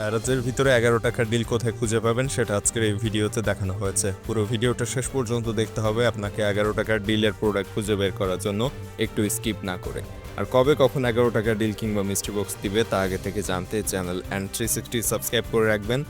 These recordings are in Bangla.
অ্যারাজের ভিতরে এগারো টাকার ডিল কোথায় খুঁজে পাবেন সেটা আজকের এই ভিডিওতে দেখানো হয়েছে। পুরো ভিডিওটা শেষ পর্যন্ত দেখতে হবে আপনাকে এগারো টাকার ডিলের প্রোডাক্ট খুঁজে বের করার জন্য একটু স্কিপ না করে। আর কবে কখন এগারো টাকার ডিল কিংবা মিস্ট্রি বক্স দিবে তা আগে থেকে জানতে channel and three sixty subscribe করে রাখবেন।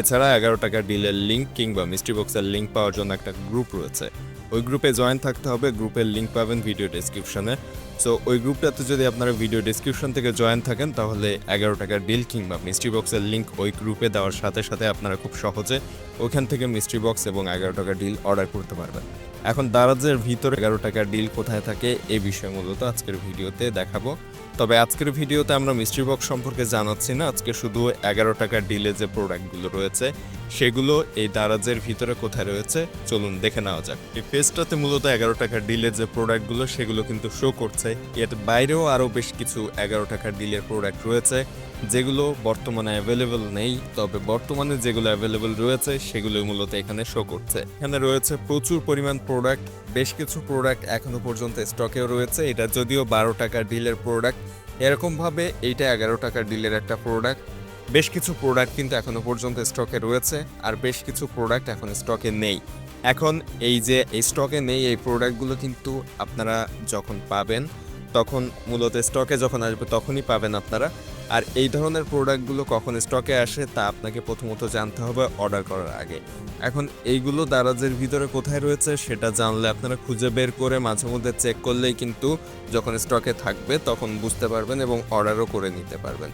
এছাড়া এগারো টাকার ডিলের লিঙ্ক কিংবা মিস্ট্রি বক্সের লিঙ্ক পাওয়ার জন্য একটা গ্রুপ রয়েছে। ওই গ্রুপে জয়েন থাকতে হবে, গ্রুপের লিঙ্ক পাবেন ভিডিও ডেসক্রিপশনে। সো ওই গ্রুপটাতে যদি আপনারা ভিডিও ডিসক্রিপশন থেকে জয়েন থাকেন, তাহলে এগারো টাকার ডিল কিংবা মিস্ট্রি বক্সের লিঙ্ক ওই গ্রুপে দেওয়ার সাথে সাথে আপনারা খুব সহজে ওখান থেকে মিস্ট্রি বক্স এবং এগারো টাকার ডিল অর্ডার করতে পারবেন। এখন দারাজের ভিতরে এগারো টাকার ডিল কোথায় থাকে, এ বিষয়ে মূলত আজকের ভিডিওতে দেখাবো। তবে আজকের ভিডিওতে আমরা মিস্ট্রি বক্স সম্পর্কে জানাচ্ছি না, আজকে শুধু এগারো টাকার ডিলে যে প্রোডাক্টগুলো রয়েছে সেগুলো এই দারাজের ভিতরে কোথায় রয়েছে, চলুন দেখে নেওয়া যাক। এই পেজটাতে মূলত এগারো টাকার ডিলের যে প্রোডাক্টগুলো সেগুলো কিন্তু শো করছে। এর বাইরেও আরও বেশ কিছু এগারো টাকার ডিলের প্রোডাক্ট রয়েছে, যেগুলো বর্তমানে অ্যাভেলেবল নেই। তবে বর্তমানে যেগুলো অ্যাভেলেবল রয়েছে সেগুলো মূলত এখানে শো করছে। এখানে রয়েছে প্রচুর পরিমাণ প্রোডাক্ট বেশ কিছু প্রোডাক্ট এখনও পর্যন্ত স্টকেও রয়েছে। এটা যদিও বারো টাকার ডিলের প্রোডাক্ট এরকমভাবে এইটা এগারো টাকার ডিলের একটা প্রোডাক্ট বেশ কিছু প্রোডাক্ট কিন্তু এখনও পর্যন্ত স্টকে রয়েছে আর বেশ কিছু প্রোডাক্ট এখন স্টকে নেই। এখন এই যে এই স্টকে নেই, এই প্রোডাক্টগুলো কিন্তু আপনারা যখন পাবেন, তখন মূলত স্টকে যখন আসবে তখনই পাবেন আপনারা। আর এই ধরনের প্রোডাক্টগুলো কখন স্টকে আসে তা আপনাকে প্রথমত জানতে হবে অর্ডার করার আগে। এখন এইগুলো দারাজের ভিতরে কোথায় রয়েছে সেটা জানলে আপনারা খুঁজে বের করে মাঝে মধ্যে চেক করলেই কিন্তু যখন স্টকে থাকবে তখন বুঝতে পারবেন এবং অর্ডারও করে নিতে পারবেন।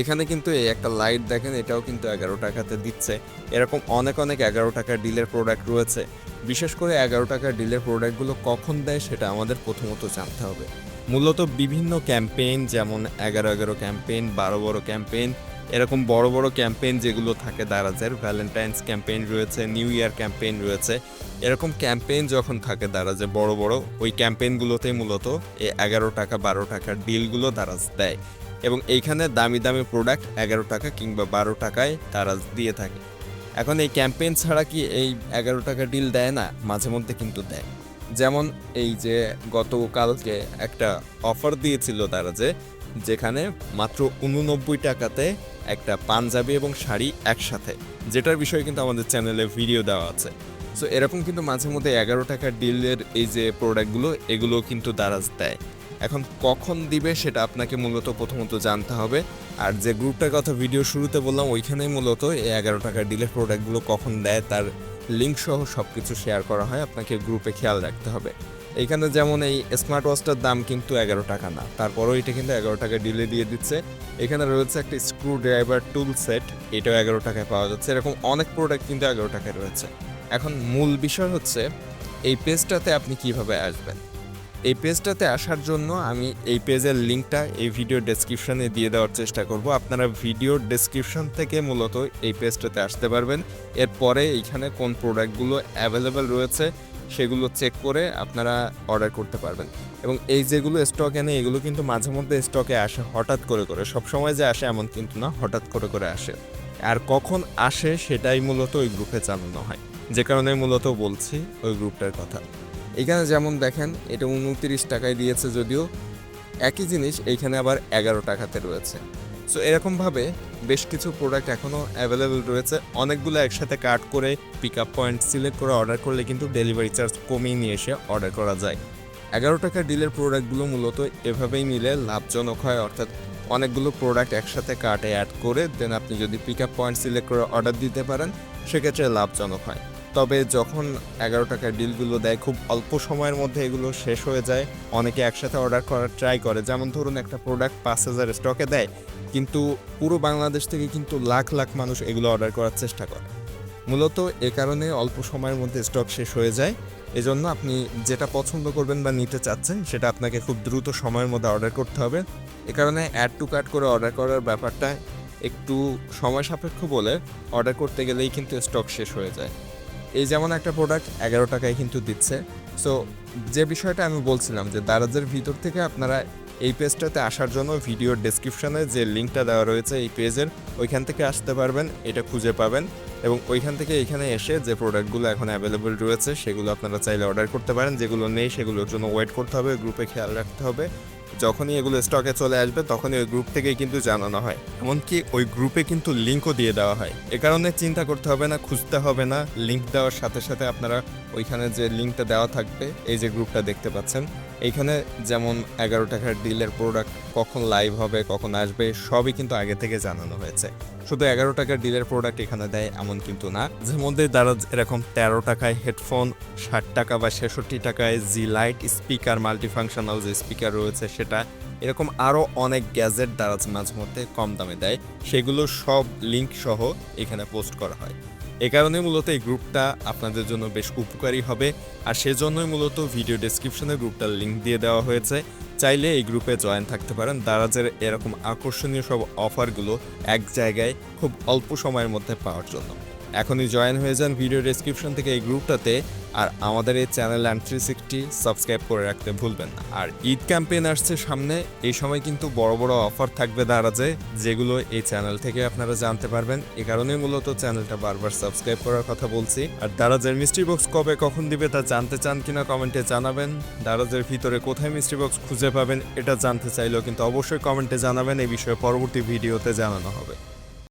এখানে কিন্তু এই একটা লাইট দেখেন, এটাও কিন্তু এগারো টাকাতে দিচ্ছে। এরকম অনেক অনেক এগারো টাকার ডিলের প্রোডাক্ট রয়েছে। বিশেষ করে এগারো টাকার ডিলের প্রোডাক্টগুলো কখন দেয় সেটা আমাদের প্রথমত জানতে হবে। মূলত বিভিন্ন ক্যাম্পেইন, যেমন এগারো এগারো ক্যাম্পেইন, বারো বড় ক্যাম্পেইন, এরকম বড় বড় ক্যাম্পেইন যেগুলো থাকে দারাজের। ভ্যালেন্টাইন্স ক্যাম্পেইন রয়েছে নিউ ইয়ার ক্যাম্পেইন রয়েছে। এরকম ক্যাম্পেইন যখন থাকে দারাজে বড় বড়, ওই ক্যাম্পেইনগুলোতেই মূলত এই এগারো টাকা, বারো টাকার ডিলগুলো দারাজ দেয়। এবং এইখানে দামি দামি প্রোডাক্ট এগারো টাকা কিংবা বারো টাকায় দারাজ দিয়ে থাকে। এখন এই ক্যাম্পেইন ছাড়া কি এই এগারো টাকা ডিল দেয় না? মাঝে মধ্যে কিন্তু দেয়। যেমন এই যে গতকালকে একটা অফার দিয়েছিল তারা যে, যেখানে মাত্র উননব্বই টাকাতে একটা পাঞ্জাবি এবং শাড়ি একসাথে, যেটার বিষয়ে কিন্তু আমাদের চ্যানেলে ভিডিও দেওয়া আছে। সো এরকম কিন্তু মাঝে মধ্যে এগারো টাকার ডিলের এই যে প্রোডাক্টগুলো এগুলো কিন্তু দারাজ দেয়। এখন কখন দিবে সেটা আপনাকে মূলত প্রথমত জানতে হবে। আর যে গ্রুপটার কথা ভিডিও শুরুতে বললাম, ওইখানেই মূলত এই এগারো টাকার ডিলের প্রোডাক্টগুলো কখন দেয়, তার লিঙ্ক সহ সব কিছু শেয়ার করা হয়, আপনাকে গ্রুপে খেয়াল রাখতে হবে। এখানে যেমন এই স্মার্ট ওয়াচটার দাম কিন্তু এগারো টাকা না, তারপরও এটা কিন্তু এগারো টাকা ডিলে দিয়ে দিচ্ছে। এখানে রয়েছে একটা স্ক্রু ড্রাইভার টুল সেট এটাও এগারো টাকায় পাওয়া যাচ্ছে। এরকম অনেক প্রোডাক্ট কিন্তু এগারো টাকায় রয়েছে। এখন মূল বিষয় হচ্ছে, এই পেজটাতে আপনি কীভাবে আসবেন? এই পেজটাতে আসার জন্য আমি এই পেজের লিঙ্কটা এই ভিডিও ডেসক্রিপশনে দিয়ে দেওয়ার চেষ্টা করব। আপনারা ভিডিও ডেসক্রিপশন থেকে মূলত এই পেজটাতে আসতে পারবেন। এরপরে এইখানে কোন প্রোডাক্টগুলো অ্যাভেলেবেল রয়েছে সেগুলো চেক করে আপনারা অর্ডার করতে পারবেন। এবং এই যেগুলো স্টকে নেই, এগুলো কিন্তু মাঝে মধ্যে স্টকে আসে, হঠাৎ করে করে। সব সময় যে আসে এমন কিন্তু না, হঠাৎ করে করে আসে। আর কখন আসে সেটাই মূলত ওই গ্রুপে চালানো হয়। যে কারণে মূলত বলছি ওই গ্রুপটার কথা। এখানে যেমন দেখেন, এটা উনত্রিশ টাকায় দিয়েছে যদিও, একই জিনিস এইখানে আবার এগারো টাকাতে রয়েছে। সো এরকমভাবে বেশ কিছু প্রোডাক্ট এখনও অ্যাভেলেবেল রয়েছে। অনেকগুলো একসাথে কাট করে পিক আপ পয়েন্ট সিলেক্ট করে অর্ডার করলে কিন্তু ডেলিভারি চার্জ কমিয়ে নিয়ে এসে অর্ডার করা যায়। এগারো টাকার ডিলের প্রোডাক্টগুলো মূলত এভাবেই মিলে, লাভজনক হয়। অর্থাৎ অনেকগুলো প্রোডাক্ট একসাথে কার্টে অ্যাড করে দেন আপনি যদি পিক আপ পয়েন্ট সিলেক্ট করে অর্ডার দিতে পারেন, সেক্ষেত্রে লাভজনক হয়। তবে যখন এগারো টাকার ডিলগুলো দেয়, খুব অল্প সময়ের মধ্যে এগুলো শেষ হয়ে যায়। অনেকে একসাথে অর্ডার করার ট্রাই করে। যেমন ধরুন, একটা প্রোডাক্ট পাঁচ হাজার স্টকে দেয়, কিন্তু পুরো বাংলাদেশ থেকে কিন্তু লাখ লাখ মানুষ এগুলো অর্ডার করার চেষ্টা করে। মূলত এ কারণে অল্প সময়ের মধ্যে স্টক শেষ হয়ে যায়। এজন্য আপনি যেটা পছন্দ করবেন বা নিতে চাচ্ছেন, সেটা আপনাকে খুব দ্রুত সময়ের মধ্যে অর্ডার করতে হবে। এ কারণে অ্যাড টু কার্ট করে অর্ডার করার ব্যাপারটা একটু সময় সাপেক্ষ বলে অর্ডার করতে গেলেই কিন্তু স্টক শেষ হয়ে যায়। এই যেমন একটা প্রোডাক্ট এগারো টাকায় কিন্তু দিচ্ছে। সো যে বিষয়টা আমি বলছিলাম যে দারাজের ভিতর থেকে আপনারা এই পেজটাতে আসার জন্য ভিডিওর ডেসক্রিপশনে যে লিঙ্কটা দেওয়া রয়েছে এই পেজের, ওইখান থেকে আসতে পারবেন, এটা খুঁজে পাবেন এবং ওইখান থেকে এখানে এসে যে প্রোডাক্টগুলো এখন অ্যাভেলেবল রয়েছে, সেগুলো আপনারা চাইলে অর্ডার করতে পারেন। যেগুলো নেই, সেগুলোর জন্য ওয়েট করতে হবে গ্রুপে খেয়াল রাখতে হবে। যখনই এগুলো স্টকে চলে আসবে, তখনই ওই গ্রুপ থেকেই কিন্তু জানানো হয়। এমনকি ওই গ্রুপে কিন্তু লিঙ্কও দিয়ে দেওয়া হয়। এ কারণে চিন্তা করতে হবে না, খুঁজতে হবে না। লিঙ্ক দেওয়ার সাথে সাথে আপনারা ওইখানে যে লিঙ্কটা দেওয়া থাকবে, এই যে গ্রুপটা দেখতে পাচ্ছেন এইখানে যেমন এগারো টাকার ডিলের প্রোডাক্ট কখন লাইভ হবে, কখন আসবে, সবই কিন্তু আগে থেকে জানানো হয়েছে। শুধু এগারো টাকার ডিলের প্রোডাক্ট এখানে দেয় এমন কিন্তু না। যার মধ্যে দ্বারা এরকম তেরো টাকায় হেডফোন ষাট টাকা বা ছেষট্টি টাকায় জি লাইট স্পিকার মাল্টিফাংশনাল যে স্পিকার রয়েছে সেটা, এরকম আরও অনেক গ্যাজেট দারাজ মাঝে মধ্যে কম দামে দেয়। সেগুলো সব লিঙ্ক সহ এখানে পোস্ট করা হয়। এ কারণে মূলত এই গ্রুপটা আপনাদের জন্য বেশ উপকারী হবে। আর সেজন্যই মূলত ভিডিও ডেসক্রিপশনে গ্রুপটার লিঙ্ক দিয়ে দেওয়া হয়েছে। চাইলে এই গ্রুপে জয়েন থাকতে পারেন। দারাজের এরকম আকর্ষণীয় সব অফারগুলো এক জায়গায় খুব অল্প সময়ের মধ্যে পাওয়ার জন্য। এখনই জয়েন হয়ে যান ভিডিও ডেসক্রিপশন থেকে এই গ্রুপটাতে আর আমাদের এই channel and three sixty subscribe করে রাখতে ভুলবেন না। আর ঈদ ক্যাম্পেইন আসছে সামনে, এই সময় কিন্তু বড় বড় অফার থাকবে দারাজে, যেগুলো এই চ্যানেল থেকে আপনারা জানতে পারবেন। এ কারণে মূলত চ্যানেলটা বারবার সাবস্ক্রাইব করার কথা বলছি। আর দারাজের মিস্ট্রি বক্স কবে কখন দিবে তা জানতে চান কিনা কমেন্টে জানাবেন। দারাজের ভিতরে কোথায় মিস্ট্রি বক্স খুঁজে পাবেন, এটা জানতে চাইলেও কিন্তু অবশ্যই কমেন্টে জানাবেন এই বিষয়ে পরবর্তী ভিডিওতে জানানো হবে।